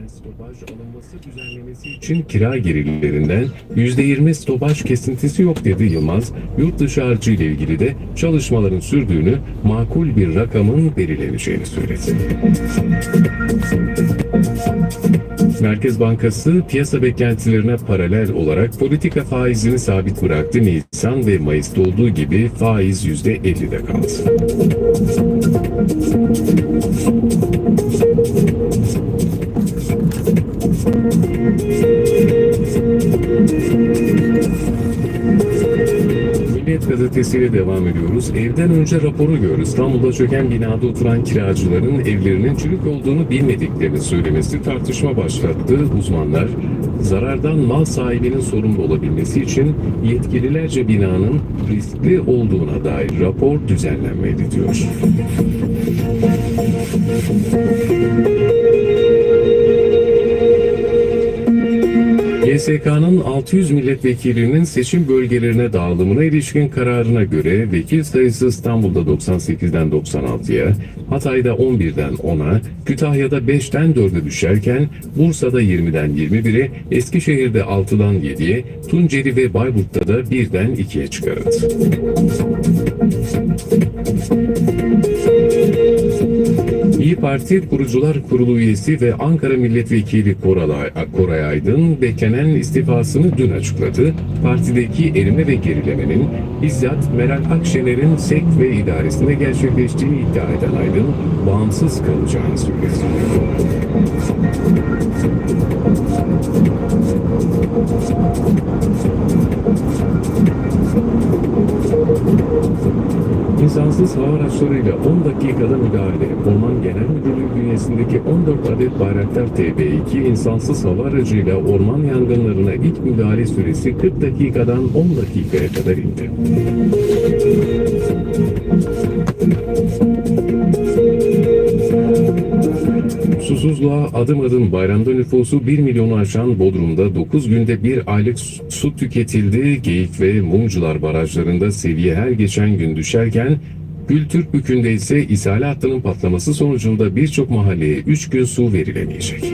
rağmen stopaj alınması düzenlemesi için kira gelirlerinden %20 stopaj kesintisi yok dedi Yılmaz. Yurt dışı harcı ile ilgili de çalışmaların sürdüğünü, makul bir rakamın belirleneceğini söyledi. Merkez Bankası piyasa beklentilerine paralel olarak politika faizini sabit bıraktı. Nisan ve Mayıs'ta olduğu gibi faiz %50'de kaldı. Gazetesiyle devam ediyoruz. Evden önce raporu gör. İstanbul'da çöken binada oturan kiracıların evlerinin çürük olduğunu bilmediklerini söylemesi tartışma başlattı. Uzmanlar zarardan mal sahibinin sorumlu olabilmesi için yetkililerce binanın riskli olduğuna dair rapor düzenlenmeli diyor. YSK'nın 600 milletvekilinin seçim bölgelerine dağılımına ilişkin kararına göre vekil sayısı İstanbul'da 98'den 96'ya, Hatay'da 11'den 10'a, Kütahya'da 5'ten 4'e düşerken Bursa'da 20'den 21'e, Eskişehir'de 6'dan 7'ye, Tunceli ve Bayburt'ta da 1'den 2'ye çıkarıldı. Parti Kurucular Kurulu üyesi ve Ankara Milletvekili Koray, Aydın beklenen istifasını dün açıkladı. Partideki erime ve gerilemenin bizzat Meral Akşener'in SEK ve idaresinde gerçekleştiğini iddia eden Aydın, bağımsız kalacağını söyledi. Hava araçlarıyla 10 dakikada müdahale. Orman Genel Müdürlüğü bünyesindeki 14 adet Bayraktar TB2 insansız hava aracıyla orman yangınlarına ilk müdahale süresi 40 dakikadan 10 dakikaya kadar indi. Susuzluğa adım adım bayramda nüfusu 1 milyonu aşan Bodrum'da 9 günde bir aylık su tüketildi. Geyik ve Mumcular barajlarında seviye her geçen gün düşerken Gültürk Bükü'nde ise ishal hattının patlaması sonucunda birçok mahalleye 3 gün su verilemeyecek.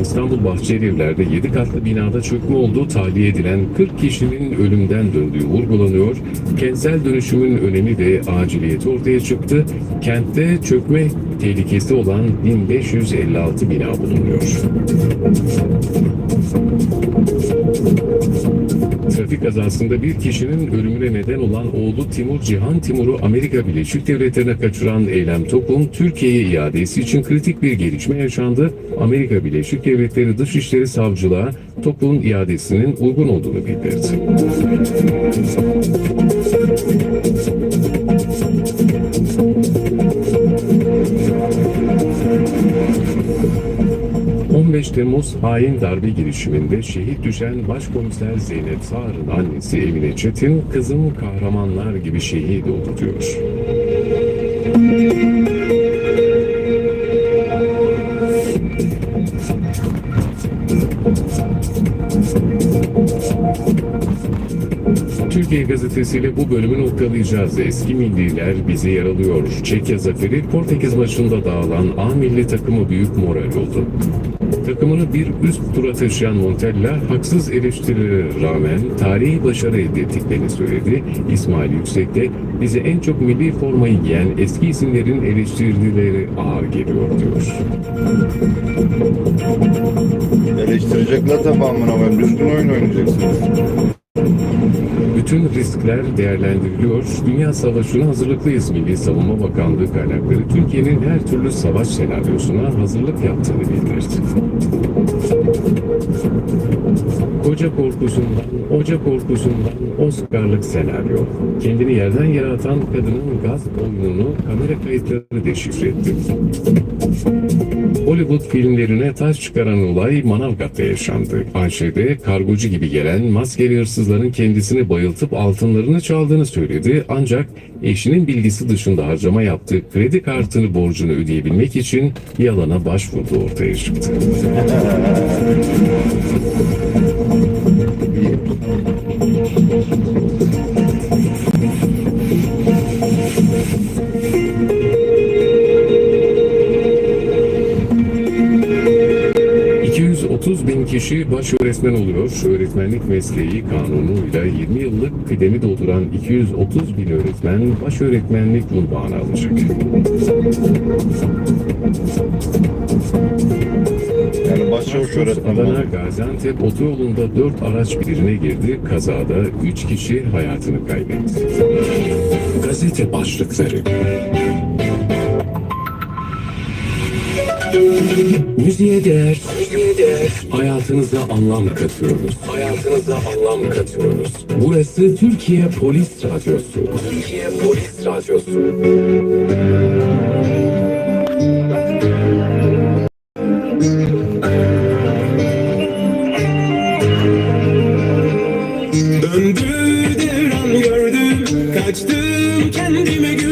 İstanbul Bahçelievler'de 7 katlı binada çökme olduğu tahliye edilen 40 kişinin ölümden döndüğü vurgulanıyor. Kentsel dönüşümün önemi ve aciliyeti ortaya çıktı. Kentte çökme tehlikesi olan 1556 bina bulunuyor. Trafik kazasında bir kişinin ölümüne neden olan oğlu Timur Cihan Timur'u Amerika Birleşik Devletleri'ne kaçıran Eylem Top'un Türkiye'ye iadesi için kritik bir gelişme yaşandı. Amerika Birleşik Devletleri Dışişleri Savcılığa Top'un iadesinin uygun olduğunu bildirdi. Temmuz hain darbe girişiminde şehit düşen Başkomiser Zeynep Sağır'ın annesi Emine Çetin... ...kızım kahramanlar gibi şehit oldu diyor. Türkiye gazetesiyle bu bölümü noktalayacağız. Eski milliler bizi yaralıyor. Çekya zaferi Portekiz maçında dağılan A milli takımı büyük moral oldu. Takımını bir üst tura taşıyan Montella haksız eleştirilere rağmen tarihi başarı elde ettiklerini söyledi. İsmail Yüksek de bize en çok milli formayı giyen eski isimlerin eleştirileri ağır geliyor diyor. Eleştirecekler tabi amına koyayım. Düzgün oyun oynayacaksınız. Bütün riskler değerlendiriliyor. Dünya Savaşı'na hazırlıklıyız. Milli Savunma Bakanlığı kaynakları Türkiye'nin her türlü savaş senaryosuna hazırlık yaptığını bildirdi. Koca korkusundan, oca korkusundan Oscar'lık senaryo. Kendini yerden yere atan kadının gaz oyununu kamera kayıtları deşifre etti. Hollywood filmlerine taş çıkaran olay Manavgat'ta yaşandı. Ayşe'de kargocu gibi gelen maskeli hırsızların kendisini bayıltıp altınlarını çaldığını söyledi ancak eşinin bilgisi dışında harcama yaptığı kredi kartını borcunu ödeyebilmek için yalana başvurdu ortaya çıktı. Kişi baş öğretmen oluyor. Öğretmenlik mesleği kanunuyla 20 yıllık kıdemi dolduran 230 bin öğretmen baş öğretmenlik unvanı alacak. Yani başçavuş öğretmen Adana. Gaziantep otoyolunda 4 araç birbirine girdi. Kazada 3 kişi hayatını kaybetti. Gazete başlıkları Müziğe değer, müziğe değer. Hayatınıza anlam katıyoruz. Hayatınıza anlam katıyoruz. Burası Türkiye Polis Radyosu. Türkiye Polis Radyosu.